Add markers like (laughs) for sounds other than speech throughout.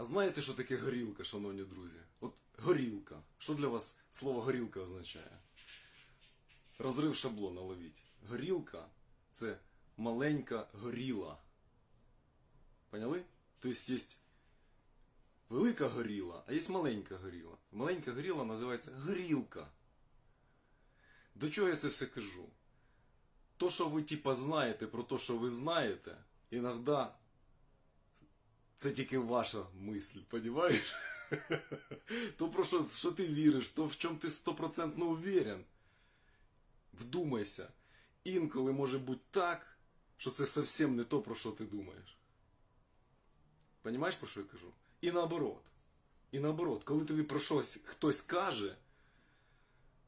А знаєте, що таке горілка, шановні друзі? От горілка. Що для вас слово горілка означає? Розрив шаблона ловіть. Горілка це маленька горіла. Поняли? Тобто є велика горіла, а є маленька горіла. Маленька горіла називається горілка. До чого я це все кажу? То, що ви типа знаєте про те, що ви знаєте, іноді це тільки ваша мисль, понімаєш? (laughs) То про що, що ти віриш, то в чому ти стопроцентно уверен. Вдумайся. Інколи може бути так, що це зовсім не то, про що ти думаєш. Понімаєш, про що я кажу? І наоборот. І наоборот, коли тобі про щось хтось каже,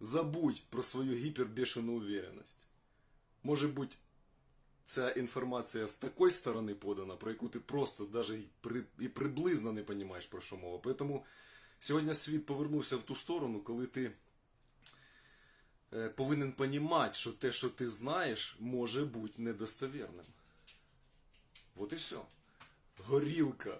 забудь про свою гіпербешену уверенность. Може бути, ця інформація з такої сторони подана, про яку ти просто даже і, при, і приблизно не розумієш, про що мова. Тому сьогодні світ повернувся в ту сторону, коли ти е, повинен розуміти, що те, що ти знаєш, може бути недостовірним. От і все. Горілка.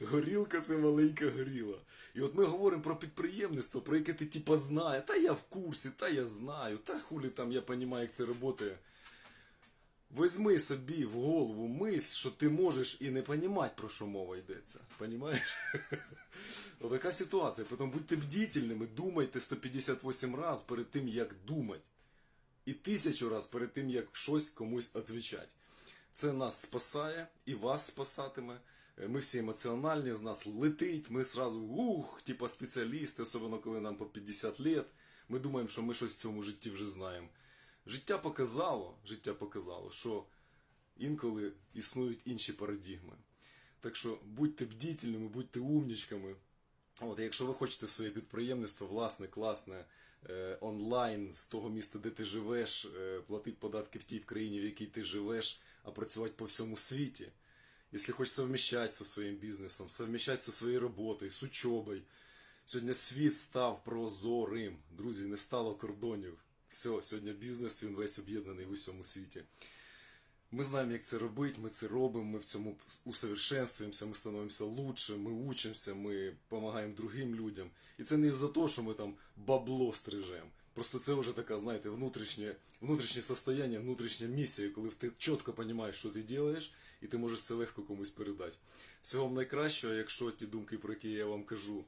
(laughs) Горілка це маленька горіла. І от ми говоримо про підприємництво, про яке ти типа знаєш. Та я в курсі, та я знаю, та хулі там я розумію, як це працює. Візьми собі в голову мисль, що ти можеш і не розуміти, про що мова йдеться. Понімаєш? (laughs) Отака ситуація. Потім будьте бдительними, думайте 158 разів перед тим, як думати. І тисячу разів перед тим, як щось комусь відповідати. Це нас спасає і вас спасатиме. Е, Ми всі емоціональні, з нас летить, ми сразу ух, типа спеціалісти, особливо коли нам по 50 лет. Ми думаємо, що ми щось в цьому житті вже знаємо. Життя показало, життя показало, що інколи існують інші парадігми. Так що будьте бдительними, будьте умнічками. От, якщо ви хочете своє підприємництво, власне, класне, е, онлайн з того міста, де ти живеш, е, платити податки в тій в країні, в якій ти живеш, а працювати по всьому світі. Если хочешь совмещать со своим бизнесом, совмещать со своєю роботою, з учобою. Сьогодні світ став прозорим. Друзі, не стало кордонів. Все, сьогодні бізнес він весь об'єднаний в усьому світі. Ми знаємо, як це робити, ми це робимо, ми в цьому усовершенствуємося, ми становимося лучше, ми учимося, ми допомагаємо другим людям. І це не із-за того, що ми там бабло стрижемо. Просто це вже така, знаєте, внутрішнє, внутрішнє состояние, внутрішня місія, коли ти чітко розумієш, що ти робиш, і ти можеш це легко комусь передати. Всього вам найкращого, якщо ті думки, про які я вам кажу,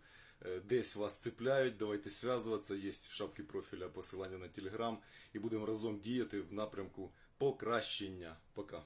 десь вас цепляють, давайте зв'язуватися, є в шапці профіля посилання на телеграм, і будемо разом діяти в напрямку покращення. Пока.